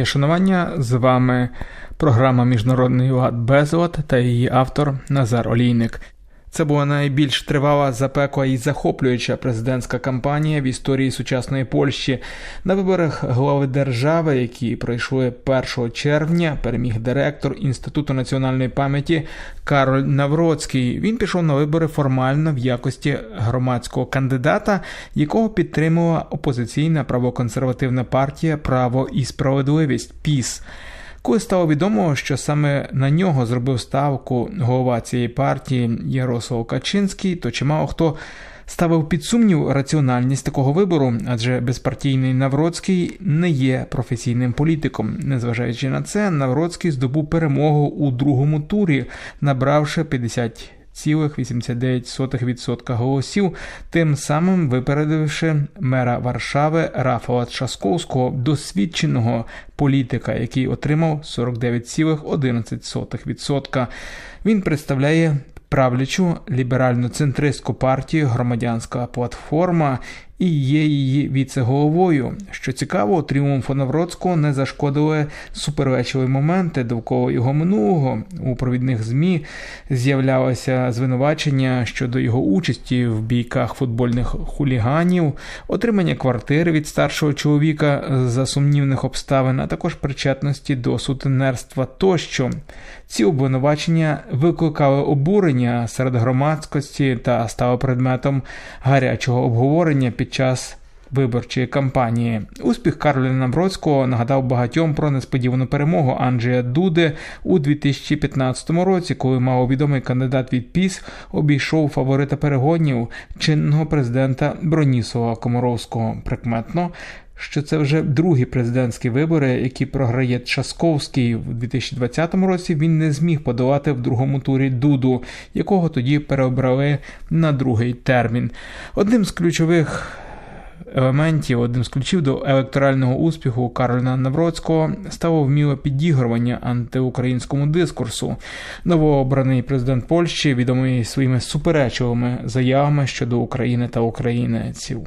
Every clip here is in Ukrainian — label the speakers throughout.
Speaker 1: Моє шанування з вами програма Міжнародний лад Безлад та її автор Назар Олійник. Це була найбільш тривала, запекла і захоплююча президентська кампанія в історії сучасної Польщі. На виборах глави держави, які пройшли 1 червня, переміг директор Інституту національної пам'яті Кароль Навроцький. Він пішов на вибори формально в якості громадського кандидата, якого підтримувала опозиційна правоконсервативна партія Право і справедливість ПІС. Коли стало відомо, що саме на нього зробив ставку голова цієї партії Ярослав Качинський, то чимало хто ставив під сумнів раціональність такого вибору, адже безпартійний Навроцький не є професійним політиком. Незважаючи на це, Навроцький здобув перемогу у другому турі, набравши 50 0,89% голосів, тим самим випередивши мера Варшави Рафала Часковського, досвідченого політика, який отримав 49,11%. Він представляє правлячу ліберально-центристську партію Громадянська платформа і є її віце-головою. Що цікаво, тріумфу Навроцького не зашкодили суперечливі моменти довкола його минулого. У провідних змі з'являлося звинувачення щодо його участі в бійках футбольних хуліганів, отримання квартири від старшого чоловіка за сумнівних обставин, а також причетності до сутенерства тощо. Ці обвинувачення викликали обурення серед громадськості та стали предметом гарячого обговорення під час виборчої кампанії. Успіх Кароліна Навроцького нагадав багатьом про несподівану перемогу Анджея Дуди у 2015 році, коли маловідомий кандидат від ПІС обійшов фаворита перегонів чинного президента Бронісова Комаровського. Прикметно. Що це вже другі президентські вибори, які програє Часковський в 2020 році. Він не зміг подолати в другому турі Дуду, якого тоді переобрали на другий термін. Одним з ключових елементів, одним з ключів до електорального успіху Кароліна Навроцького стало вміле підігрування антиукраїнському дискурсу. Новообраний президент Польщі відомий своїми суперечливими заявами щодо України та українців.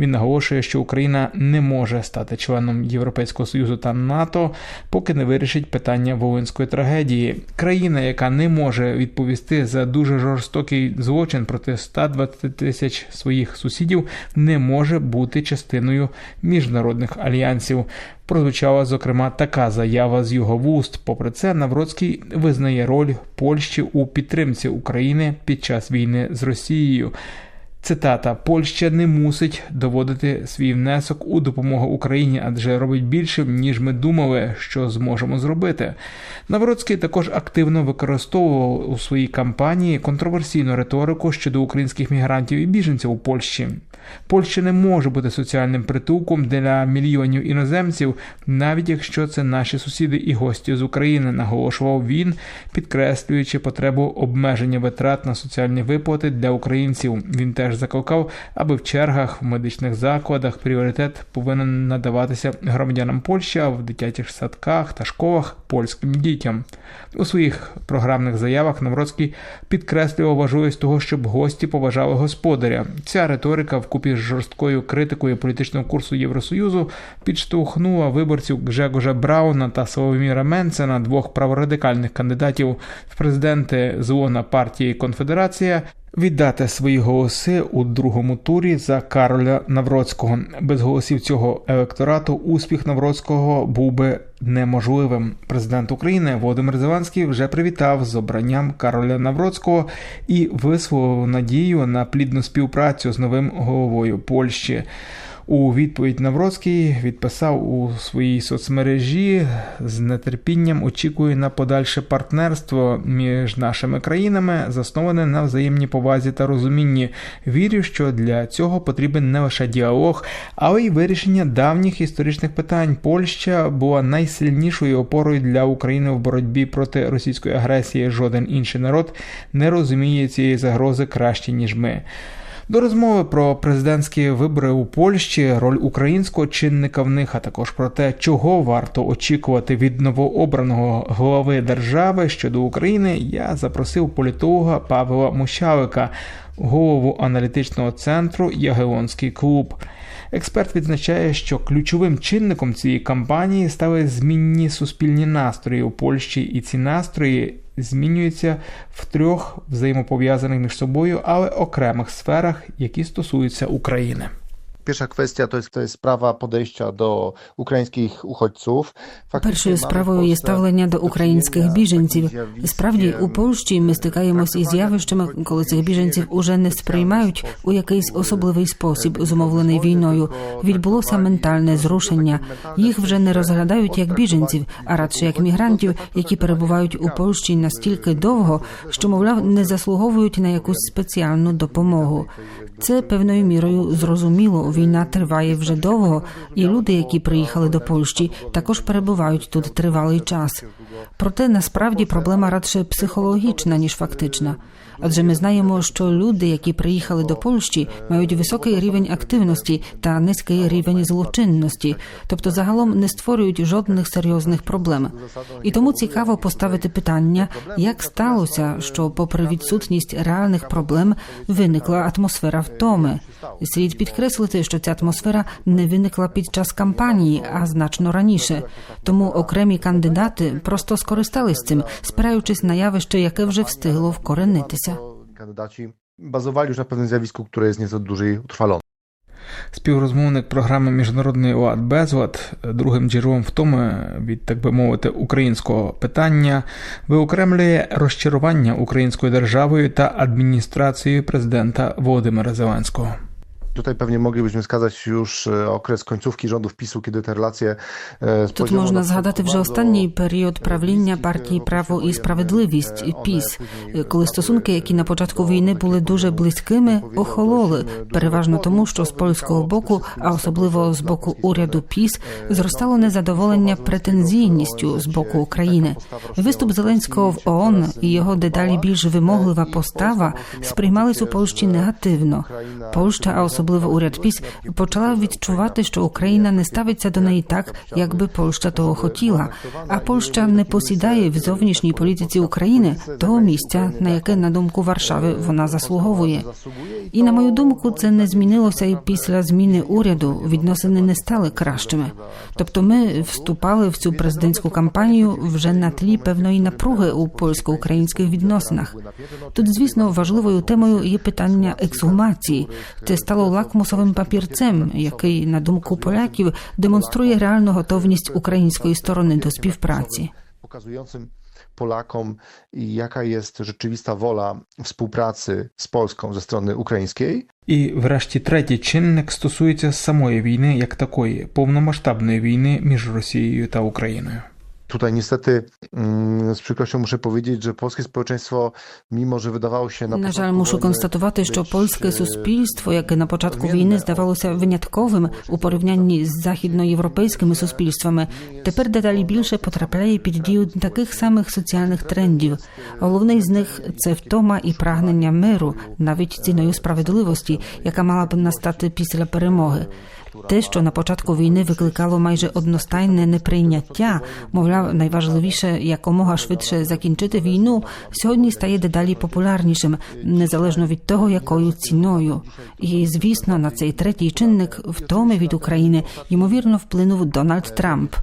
Speaker 1: Він наголошує, що Україна не може стати членом Європейського союзу та НАТО, поки не вирішить питання волинської трагедії. Країна, яка не може відповісти за дуже жорстокий злочин проти 120 тисяч своїх сусідів, не може бути частиною міжнародних альянсів. Прозвучала зокрема така заява з його вуст. Попри це, Навроцький визнає роль Польщі у підтримці України під час війни з Росією. Цитата: Польща не мусить доводити свій внесок у допомогу Україні, адже робить більше, ніж ми думали, що зможемо зробити. Навроцький також активно використовував у своїй кампанії контроверсійну риторику щодо українських мігрантів і біженців у Польщі. Польща не може бути соціальним притулком для мільйонів іноземців, навіть якщо це наші сусіди і гості з України, наголошував він, підкреслюючи потребу обмеження витрат на соціальні виплати для українців. Він теж закликав, аби в чергах в медичних закладах пріоритет повинен надаватися громадянам Польщі а в дитячих садках та школах польським дітям. У своїх програмних заявах Навроцький підкреслював важливість того, щоб гості поважали господаря. Ця риторика вкупі з жорсткою критикою політичного курсу Євросоюзу підштовхнула виборців Гжегожа Брауна та Соломіра Менсена, двох праворадикальних кандидатів в президенти з ООНа партії Конфедерація. Віддати свої голоси у другому турі за Кароля Навроцького. Без голосів цього електорату успіх Навроцького був би неможливим. Президент України Володимир Зеленський вже привітав з обранням Кароля Навроцького і висловив надію на плідну співпрацю з новим головою Польщі. У відповідь Навроцький відписав у своїй соцмережі з нетерпінням очікує на подальше партнерство між нашими країнами, засноване на взаємній повазі та розумінні. Вірю, що для цього потрібен не лише діалог, але й вирішення давніх історичних питань. Польща була найсильнішою опорою для України в боротьбі проти російської агресії. Жоден інший народ не розуміє цієї загрози краще ніж ми. До розмови про президентські вибори у Польщі, роль українського чинника в них, а також про те, чого варто очікувати від новообраного глави держави щодо України, я запросив політолога Павла Мущалика, голову аналітичного центру Ягелонський клуб. Експерт відзначає, що ключовим чинником цієї кампанії стали змінні суспільні настрої у Польщі, і ці настрої змінюються в трьох взаємопов'язаних між собою, але окремих сферах, які стосуються України.
Speaker 2: Pierwsza kwestia to jest, to jest sprawa podejścia do ukraińskich uchodźców.
Speaker 3: Першою справою є ставлення до
Speaker 2: do
Speaker 3: українських біженців. Справді, у Польщі ми стикаємось із явищами, коли цих біженців уже не сприймають у якийсь особливий спосіб, зумовлений війною. Відбулося ментальне зрушення. Їх вже не розглядають як біженців, а радше як мігрантів, які перебувають у Польщі настільки довго, що, мовляв, не заслуговують на якусь спеціальну допомогу. Це певною мірою зрозуміло. Війна триває вже довго, і люди, які приїхали до Польщі, також перебувають тут тривалий час. Проте насправді проблема радше психологічна ніж фактична. Адже ми знаємо, що люди, які приїхали до Польщі, мають високий рівень активності та низький рівень злочинності, тобто загалом не створюють жодних серйозних проблем. І тому цікаво поставити питання, як сталося, що, попри відсутність реальних проблем, виникла атмосфера втоми. Слід підкреслити, що ця атмосфера не виникла під час кампанії, а значно раніше. Тому окремі кандидати просто скористались цим, спираючись на явище, яке вже встигло вкоренитися.
Speaker 2: Kandydaci bazowali już na pewnym zjawisku, które jest nieco dłużej utrwalone.
Speaker 1: Співрозмовник програми Міжнародний ОАД Безлад другим джерелом втоми від, так би мовити, українського питання виокремлює розчарування українською державою та адміністрацією президента Володимира Зеленського.
Speaker 2: Tutaj pewnie moglibyśmy wskazać już e, okres końcówki rządów PiSu, kiedy te relacje e, z
Speaker 3: Тут можна згадати вже останній період правління партії Право і справедливість ПІС, коли стосунки, які на початку війни були дуже близькими, охололи переважно тому, що з польського боку, а особливо з боку уряду ПІС, зростало незадоволення претензійністю з боку України. Виступ Зеленського в ООН і його дедалі більш вимоглива постава сприймались у Польщі негативно. Польща, а особливо уряд ПІС, почала відчувати, що Україна не ставиться до неї так, як би Польща того хотіла. А Польща не посідає в зовнішній політиці України того місця, на яке на думку Варшави вона заслуговує. І на мою думку, це не змінилося і після зміни уряду. Відносини не стали кращими. Тобто, ми вступали в цю президентську кампанію вже на тлі певної напруги у польсько-українських відносинах. Тут, звісно, важливою темою є питання ексгумації. Це стало лакмусовим папірцем, який, на думку поляків, демонструє реальну готовність української сторони до співпраці.
Speaker 2: pokazującym Polakom, jaka jest rzeczywista wola współpracy z Polską ze strony ukraińskiej.
Speaker 1: І, врешті, третій чинник стосується самої війни як такої повномасштабної війни між Росією та Україною.
Speaker 2: Tutaj niestety mm, z przykrością muszę powiedzieć, że polskie społeczeństwo, mimo że wydawało się na
Speaker 3: На
Speaker 2: początku
Speaker 3: жаль, мушу
Speaker 2: wojny
Speaker 3: констатувати, що
Speaker 2: być,
Speaker 3: польське
Speaker 2: e,
Speaker 3: суспільство, яке на початку війни здавалося винятковим у порівнянні з західноєвропейськими суспільствами, тепер дедалі більше потрапляє під дію таких самих соціальних трендів. Головний з них це втома і прагнення миру, навіть ціною справедливості, яка мала б настати після перемоги. Те, що на початку війни викликало майже одностайне неприйняття, мовляв, найважливіше якомога швидше закінчити війну, сьогодні стає дедалі популярнішим, незалежно від того, якою ціною. І звісно, на цей третій чинник втоми від України ймовірно вплинув Дональд Трамп.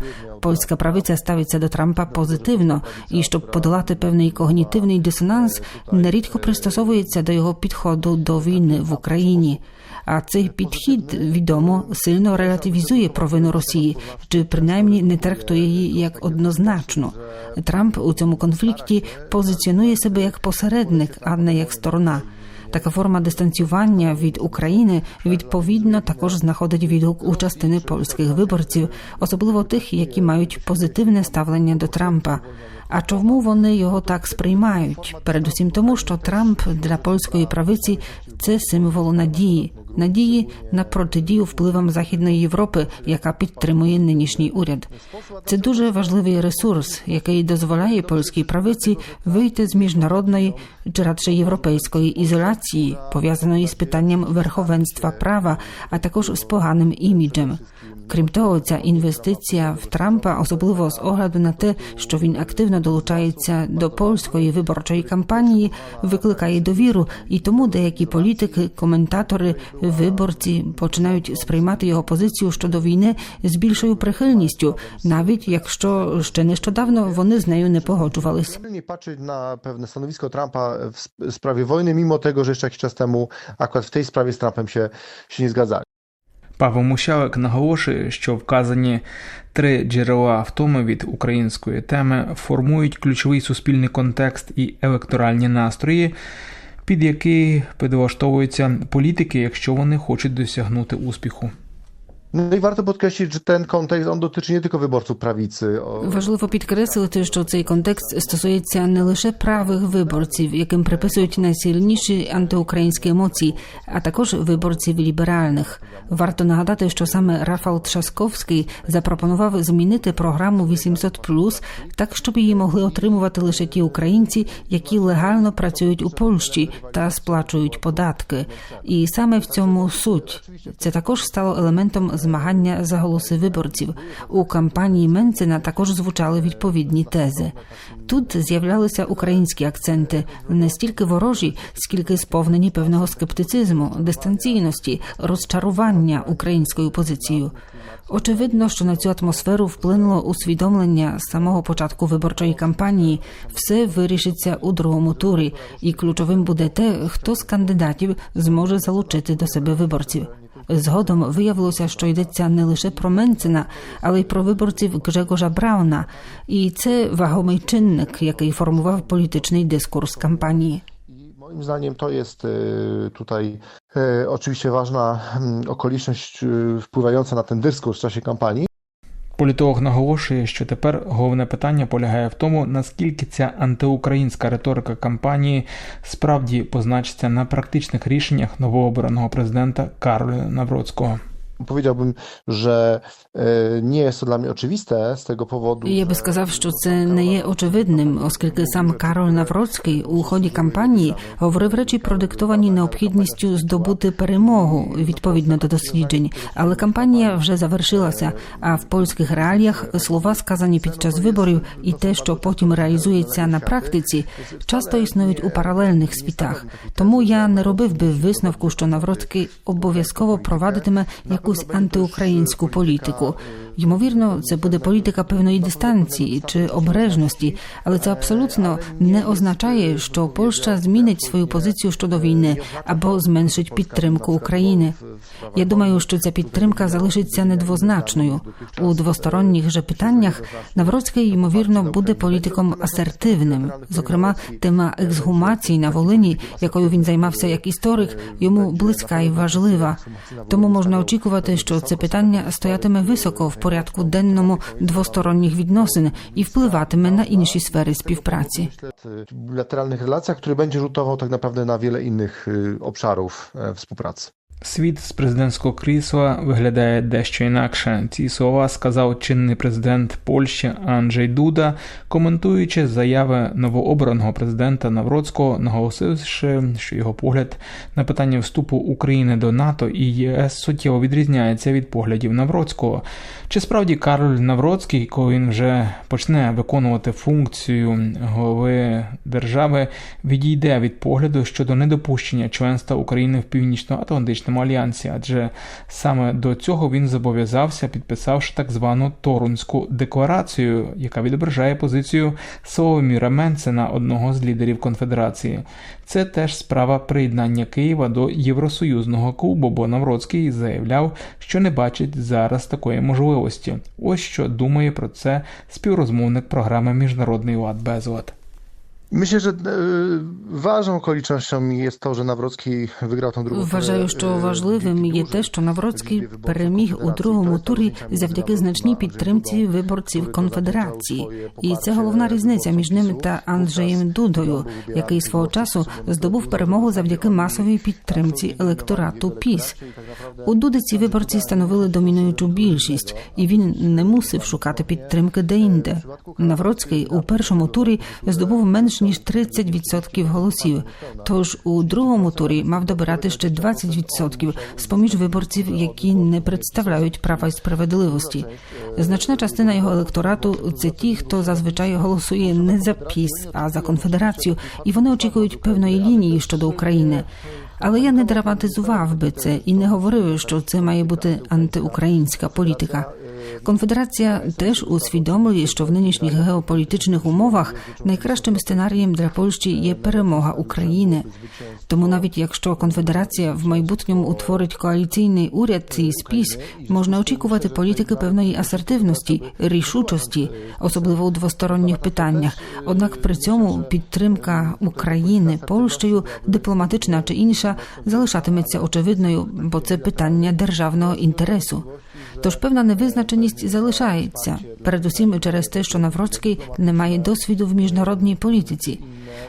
Speaker 3: Польська правиця ставиться до Трампа позитивно, і щоб подолати певний когнітивний дисонанс, нерідко пристосовується до його підходу до війни в Україні. А цей підхід відомо сильно релятивізує провину Росії, чи принаймні не трактує її як однозначно. Трамп у цьому конфлікті позиціонує себе як посередник, а не як сторона. Така форма дистанціювання від України відповідно також знаходить відгук у частини польських виборців, особливо тих, які мають позитивне ставлення до Трампа. А чому вони його так сприймають? Передусім тому, що Трамп для польської правиці це символ надії, надії на протидію впливам Західної Європи, яка підтримує нинішній уряд. Це дуже важливий ресурс, який дозволяє польській правиці вийти з міжнародної чи радше європейської ізоляції, пов'язаної з питанням верховенства права, а також з поганим іміджем. Крім того, ця інвестиція в Трампа, особливо з огляду на те, що він активно долучається до польської виборчої кампанії, викликає довіру, і тому деякі політики, коментатори Виборці починають сприймати його позицію щодо війни з більшою прихильністю, навіть якщо ще нещодавно вони з нею не погоджувались.
Speaker 2: Nie patrzeć na pewne stanowisko Trumpa w sp- sprawie wojny, mimo tego, że jeszcze jakiś czas temu akurat w tej sprawie z Trumpem się, się nie zgadzali.
Speaker 1: Павел Мущалик наголошує, що вказані три джерела втоми від української теми формують ключовий суспільний контекст і електоральні настрої, під які підлаштовуються політики, якщо вони хочуть досягнути успіху.
Speaker 2: No i warto podkreślić, że ten kontekst on dotyczy nie tylko wyborców prawicy.
Speaker 3: Важливо підкреслити, що цей контекст стосується не лише правих виборців, яким приписують найсильніші антиукраїнські емоції, а також виборців ліберальних. Варто нагадати, що саме Рафал Трzaskowський запропонував змінити програму 800+, так, щоб її могли отримувати лише ті українці, які легально працюють у Польщі та сплачують податки. І саме в цьому суть. Це також стало елементом змагання за голоси виборців. У кампанії Менцена також звучали відповідні тези. Тут з'являлися українські акценти, не стільки ворожі, скільки сповнені певного скептицизму, дистанційності, розчарування українською позицією. Очевидно, що на цю атмосферу вплинуло усвідомлення з самого початку виборчої кампанії. Все вирішиться у другому турі, і ключовим буде те, хто з кандидатів зможе залучити до себе виборців. Згодом виявилося, що йдеться не лише про Менцена, але й про виборців Гжегожа Брауна, і це вагомий чинник, який формував політичний дискурс кампанії.
Speaker 2: I moim zdaniem to jest e, tutaj e, oczywiście ważna mm, okoliczność e, wpływająca na ten dyskurs w czasie kampanii.
Speaker 1: Політолог наголошує, що тепер головне питання полягає в тому, наскільки ця антиукраїнська риторика кампанії справді позначиться на практичних рішеннях новообраного президента Кароля Навроцького.
Speaker 2: Powiedziałbym, że e, nie jest to dla mnie oczywiste z tego powodu.
Speaker 3: Я би сказав, що це не є очевидним, оскільки сам Кароль Навроцький у ході кампанії говорив речі, продиктовані необхідністю здобути перемогу відповідно до досліджень. Але кампанія вже завершилася. А в польських реаліях слова, сказані під час виборів, і те, що потім реалізується на практиці, часто існують у паралельних світах. Тому я не робив би висновку, що Навроцький обов'язково провадитиме якусь антиукраїнську політику. Ймовірно, це буде політика певної дистанції чи обережності, але це абсолютно не означає, що Польща змінить свою позицію щодо війни або зменшить підтримку України. Я думаю, що ця підтримка залишиться недвозначною у двосторонніх же питаннях. Навроцький ймовірно буде політиком асертивним. Зокрема, тема ексгумації на Волині, якою він займався як історик, йому близька і важлива. Тому можна очікувати, що це питання стоятиме високо в порядку денному двосторонніх відносин і впливатиме на інші сфери співпраці.
Speaker 2: w bilateralnych relacjach, który będzie rzutował tak naprawdę na wiele innych y, obszarów e, współpracy.
Speaker 1: Світ з президентського крісла виглядає дещо інакше. Ці слова сказав чинний президент Польщі Анджей Дуда, коментуючи заяви новообраного президента Навроцького, наголосивши, що його погляд на питання вступу України до НАТО і ЄС суттєво відрізняється від поглядів Навроцького. Чи справді Кароль Навроцький, коли він вже почне виконувати функцію голови держави, відійде від погляду щодо недопущення членства України в Північно-Атлантичному альянсі, адже саме до цього він зобов'язався, підписавши так звану Торунську декларацію, яка відображає позицію Соломіра Менцена, одного з лідерів конфедерації. Це теж справа приєднання Києва до Євросоюзного клубу, бо Навроцький заявляв, що не бачить зараз такої можливості. Ось що думає про це співрозмовник програми Міжнародний лад безлад.
Speaker 2: Myślę, że e, ważną okolicznością jest to, że Nawrocki wygrał tą drugą
Speaker 3: Вважаю, що важливим є те, що Навроцький переміг у
Speaker 2: Konfederacji.
Speaker 3: другому турі
Speaker 2: różnica
Speaker 3: завдяки
Speaker 2: między
Speaker 3: значній
Speaker 2: a
Speaker 3: підтримці
Speaker 2: Andrzejem
Speaker 3: виборців конфедерації,
Speaker 2: który
Speaker 3: і це головна різниця між ним
Speaker 2: wyborców
Speaker 3: та Анджеєм Дудою, який свого часу здобув перемогу завдяки масовій підтримці електорату ПІС. У Дуди ці виборці становили домінуючу більшість, і він не мусив шукати підтримки деінде. Навроцький у першому турі здобув менш ніж 30% голосів. Тож у другому турі мав добирати ще 20% з поміж виборців, які не представляють права і справедливості. Значна частина його електорату це ті, хто зазвичай голосує не за ПІС, а за конфедерацію, і вони очікують певної лінії щодо України. Але я не драматизував би це і не говорив, що це має бути антиукраїнська політика. Конфедерація теж усвідомлює, що в нинішніх геополітичних умовах найкращим сценарієм для Польщі є перемога України. Тому навіть якщо конфедерація в майбутньому утворить коаліційний уряд і спіс, можна очікувати політики певної асертивності, рішучості, особливо у двосторонніх питаннях. Однак при цьому підтримка України Польщею, дипломатична чи інша, залишатиметься очевидною, бо це питання державного інтересу. Тож певна невизначеність залишається, передусім через те, що Навроцький не має досвіду в міжнародній політиці.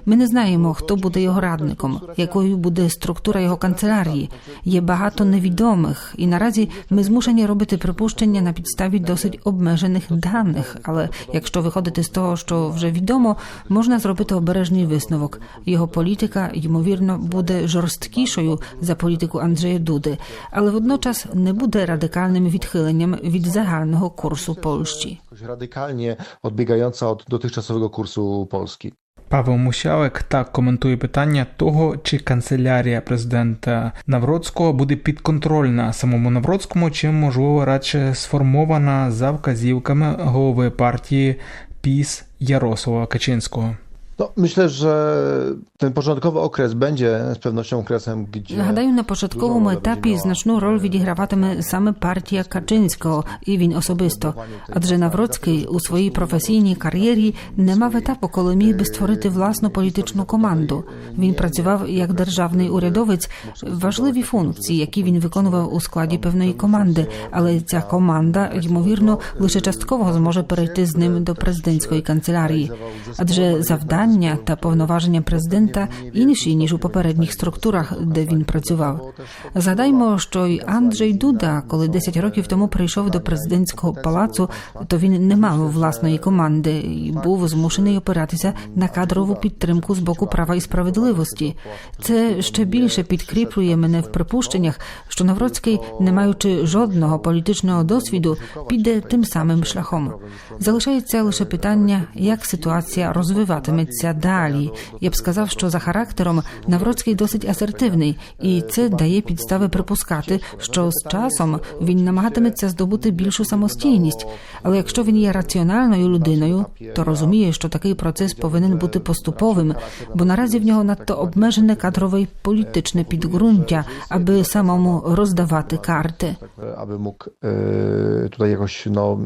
Speaker 3: Ми не знаємо, хто буде його радником, якою буде структура його канцелярії. Є багато невідомих, і наразі ми змушені робити припущення на підставі досить обмежених даних. Але якщо виходити з того, що вже відомо, можна зробити обережний висновок. Його політика ймовірно буде жорсткішою за політику Анджея Дуди, але водночас не буде радикальним відхиленням від загального курсу Польщі.
Speaker 2: Radykalnie odbiegająca od dotychczasowego kursu Polski.
Speaker 1: Павел Мущалик так коментує питання того, чи канцелярія президента Навроцького буде підконтрольна самому Навроцькому, чи можливо радше сформована за вказівками голови партії ПІС Ярослава Качинського.
Speaker 2: No, myślę, że ten początkowy okres będzie z pewnością okresem, gdzie.
Speaker 3: Гадаю, на початковому етапі значну роль відіграватиме саме партія Качинського і він особисто. Адже Навроцький у своїй професійній кар'єрі не мав етапу, коли міг би створити власну політичну команду. Він працював як державний урядовець, важливі функції, які він виконував у складі певної команди. Але ця команда, ймовірно, лише частково зможе перейти з ним до президентської канцелярії. Адже завдання та повноваження президента інші ніж у попередніх структурах, де він працював. Згадаймо, що й Анджей Дуда, коли 10 років тому прийшов до президентського палацу, то він не мав власної команди і був змушений опиратися на кадрову підтримку з боку права і справедливості. Це ще більше підкріплює мене в припущеннях, що Навроцький, не маючи жодного політичного досвіду, піде тим самим шляхом. Залишається лише питання, як ситуація розвиватиметься далі. Я б сказав, що за характером Навроцький досить асертивний, і це дає підстави припускати, що з часом він намагатиметься здобути більшу самостійність. Але якщо він є раціональною людиною, то розуміє, що такий процес повинен бути поступовим, бо наразі в нього надто обмежене кадрове й політичне підґрунтя, аби самому роздавати карти.
Speaker 2: aby mógł e, tutaj jakoś no,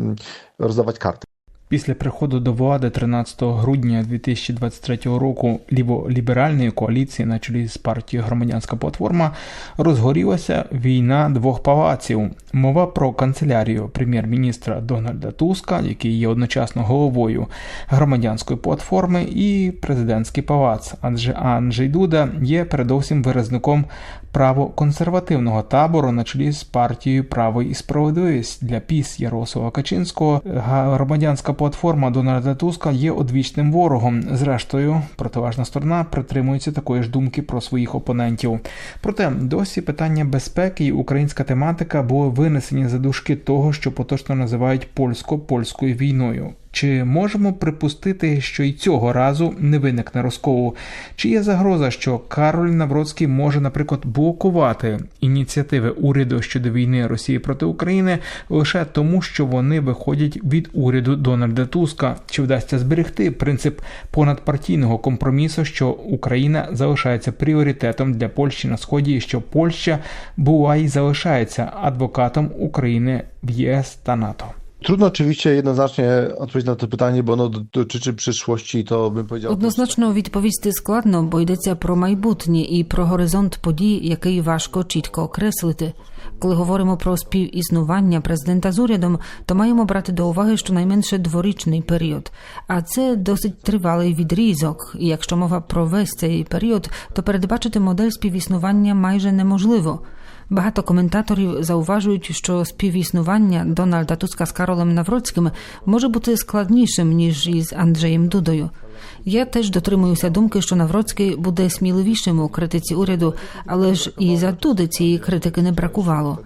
Speaker 2: rozdawać karty.
Speaker 1: Після приходу до влади 13 грудня 2023 року ліволіберальної коаліції на чолі з партією Громадянська платформа розгорілася війна двох палаців. Мова про канцелярію прем'єр-міністра Дональда Туска, який є одночасно головою громадянської платформи, і президентський палац. Адже Анджей Дуда є передовсім виразником правоконсервативного табору на чолі з партією Право і справедливість для піс Ярослава Качинського. Громадянська платформа Дональда Туска є одвічним ворогом. Зрештою, протилежна сторона притримується такої ж думки про своїх опонентів. Проте досі питання безпеки і українська тематика були винесені за дужки того, що поточно називають польсько-польською війною. Чи можемо припустити, що й цього разу не виникне розколу? Чи є загроза, що Кароль Навроцький може, наприклад, блокувати ініціативи уряду щодо війни Росії проти України лише тому, що вони виходять від уряду Дональда Туска? Чи вдасться зберегти принцип понадпартійного компромісу, що Україна залишається пріоритетом для Польщі на сході, і що Польща була і залишається адвокатом України в ЄС та НАТО?
Speaker 2: Trudno oczywiście jednoznacznie odpowiedzieć na to pytanie, bo ono dotyczy przyszłości i to bym powiedział.
Speaker 3: Однозначно відповісти складно, бо йдеться про майбутнє і про горизонт подій, який важко чітко окреслити. Коли говоримо про співіснування президента з урядом, то маємо брати до уваги щонайменше дворічний період. А це досить тривалий відрізок. І якщо мова про весь цей період, то передбачити модель співіснування майже неможливо. Багато коментаторів зауважують, що співіснування Дональда Туска з Каролем Навроцьким може бути складнішим ніж із Анджеєм Дудою. Я теж дотримуюся думки, що Навроцький буде сміливішим у критиці уряду, але ж і за Дуди цієї критики не бракувало.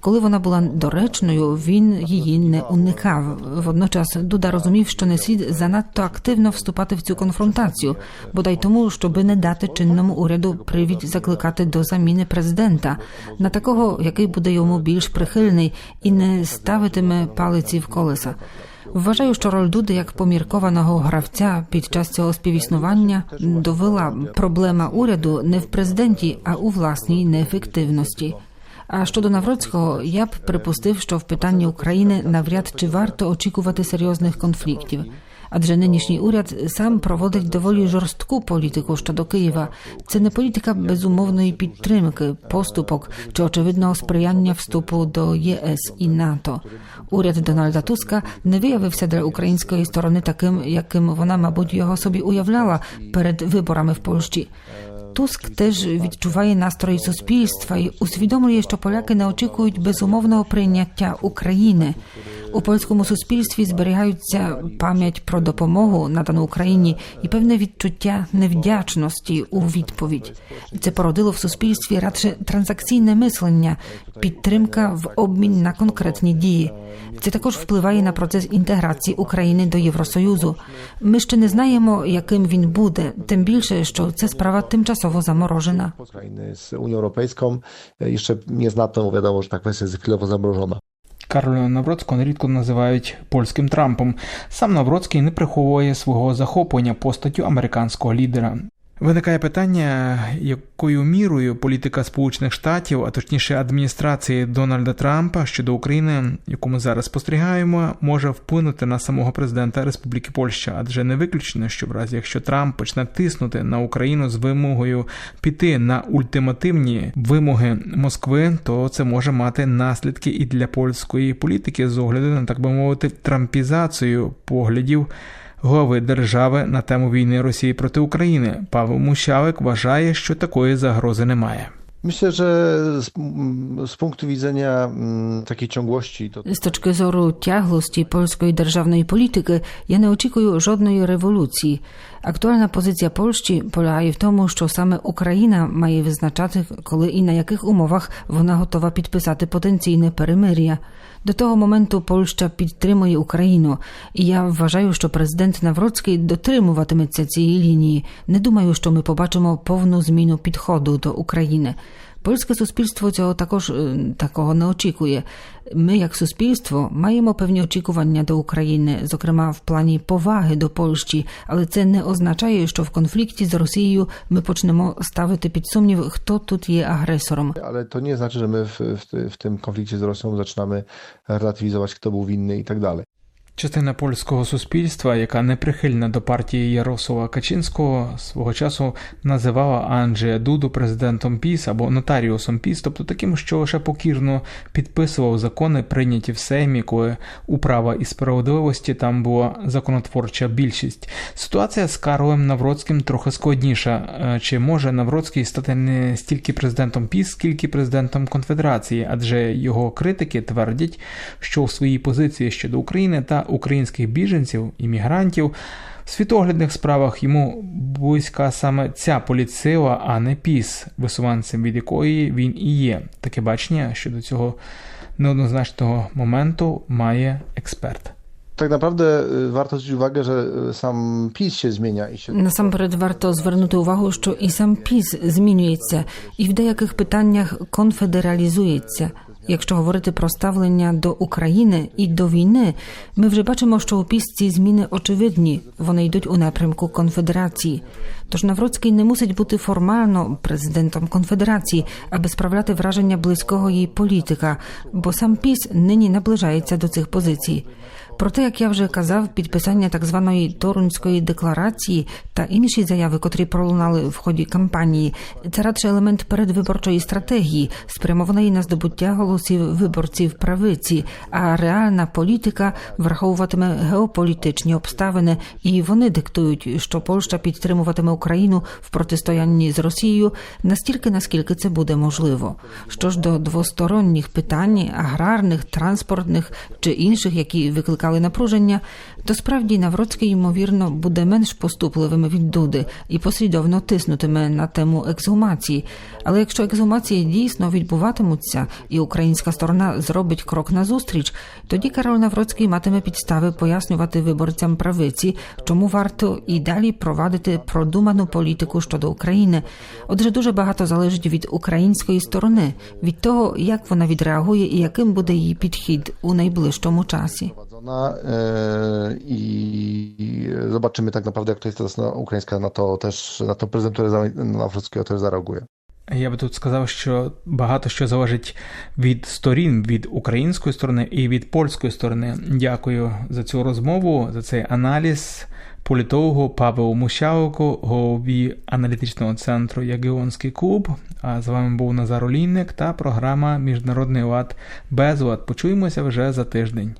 Speaker 3: Коли вона була доречною, він її не уникав. Водночас Дуда розумів, що не слід занадто активно вступати в цю конфронтацію, бодай тому, щоби не дати чинному уряду привід закликати до заміни президента на такого, який буде йому більш прихильний і не ставитиме палиці в колеса. Вважаю, що роль Дуди як поміркованого гравця під час цього співіснування довела проблема уряду не в президенті, а у власній неефективності. А щодо Навроцького, я б припустив, що в питанні України навряд чи варто очікувати серйозних конфліктів. Адже нинішній уряд сам проводить доволі жорстку політику щодо Києва. Це не політика безумовної підтримки, поступок чи очевидного сприяння вступу до ЄС і НАТО. Уряд Дональда Туска не виявився для української сторони таким, яким вона, мабуть, його собі уявляла перед виборами в Польщі. Туск теж відчуває настрої суспільства і усвідомлює, що поляки не очікують безумовного прийняття України. У польському суспільстві зберігаються пам'ять про допомогу, надану Україні, і певне відчуття невдячності у відповідь. Це породило в суспільстві радше транзакційне мислення, підтримка в обмін на конкретні дії. Це також впливає на процес інтеграції України до Євросоюзу. Ми ще не знаємо, яким він буде, тим більше, що це справа тимчасово заморожена.
Speaker 2: zamrożona. z Unią Europejską. E, Jeszcze nie zna to, wiadomo, że ta kwestia jest chwilowo zamrożona.
Speaker 1: Кароля Навроцького нерідко називають польським Трампом. Сам Навроцький не приховує свого захоплення постаттю американського лідера. Виникає питання, якою мірою політика Сполучених Штатів, а точніше адміністрації Дональда Трампа щодо України, яку ми зараз спостерігаємо, може вплинути на самого президента Республіки Польща, адже не виключено, що в разі якщо Трамп почне тиснути на Україну з вимогою піти на ультимативні вимоги Москви, то це може мати наслідки і для польської політики з огляду на так би мовити трампізацію поглядів глави держави на тему війни Росії проти України. Павло Мущалик вважає, що такої загрози немає.
Speaker 2: Myślę, że z, m, z punktu widzenia mm, takiej ciągłości, to
Speaker 3: З точки зору тяглості польської державної політики, я не очікую жодної революції. Актуальна позиція Польщі полягає в тому, що саме Україна має визначати, коли і на яких умовах вона готова підписати потенційне перемир'я. До того моменту Польща підтримує Україну, і я вважаю, що президент Навроцький дотримуватиметься цієї лінії. Не думаю, що ми побачимо повну зміну підходу до України. Польське суспільство цього також е, такого не очікує. Ми, як суспільство, маємо певні очікування до України, зокрема в плані поваги до Польщі, але це не означає, що в конфлікті з Росією ми почнемо ставити під сумнів, хто тут є агресором.
Speaker 2: to nie znaczy, że my w, w, ty- w tym konflikcie z Rosją zaczynamy relatywizować, kto był winny i tak dalej.
Speaker 1: Частина польського суспільства, яка не прихильна до партії Ярослава Качинського, свого часу називала Анджея Дуду президентом ПІС або нотаріусом ПІС, тобто таким, що лише покірно підписував закони, прийняті в Сеймі, коли у права і справедливості там була законотворча більшість. Ситуація з Карлем Навроцьким трохи складніша. Е, Чи може Навроцький стати не стільки президентом ПІС, скільки президентом Конфедерації, адже його критики твердять, що у своїй позиції щодо України та українських біженців, іммігрантів в світоглядних справах йому близька саме ця політсила, а не ПІС, висуванцем від якої він і є. Таке бачення щодо цього неоднозначного моменту має експерт.
Speaker 2: Tak naprawdę warto zwrócić uwagę, że sam PiS się zmienia i się
Speaker 3: Насамперед варто звернути увагу, що і сам піс змінюється, і в деяких питаннях конфедералізується. Якщо говорити про ставлення до України і до війни, ми вже бачимо, що у піс ці зміни очевидні. Вони йдуть у напрямку конфедерації. Тож Навроцький не мусить бути формально президентом конфедерації, аби справляти враження близького їй політика, бо сам піс нині наближається до цих позицій. Проте, як я вже казав, підписання так званої Торунської декларації та інші заяви, котрі пролунали в ході кампанії, це радше елемент передвиборчої стратегії, спрямованої на здобуття голосів виборців правиці, а реальна політика враховуватиме геополітичні обставини, і вони диктують, що Польща підтримуватиме Україну в протистоянні з Росією настільки, наскільки це буде можливо. Що ж до двосторонніх питань, аграрних, транспортних чи інших, які викликали напруження, то справді Навроцький, ймовірно, буде менш поступливим від Дуди і послідовно тиснутиме на тему ексгумації. Але якщо ексгумації дійсно відбуватимуться, і українська сторона зробить крок назустріч, тоді Карол Навроцький матиме підстави пояснювати виборцям правиці, чому варто і далі провадити продуману політику щодо України. Отже, дуже багато залежить від української сторони, від того, як вона відреагує і яким буде її підхід у найближчому часі.
Speaker 2: e, i zobaczymy tak naprawdę, jak to jest teraz na, ukraińska na to też, na tą prezydenturę też zareaguje.
Speaker 1: Я би тут сказав, що багато що залежить від сторін, від української сторони і від польської сторони. Дякую за цю розмову, за цей аналіз політологу Павлу Мущалку, голові аналітичного центру Ягіонський клуб. А з вами був Назар Олійник та програма Міжнародний лад Безлад. Почуємося вже за тиждень.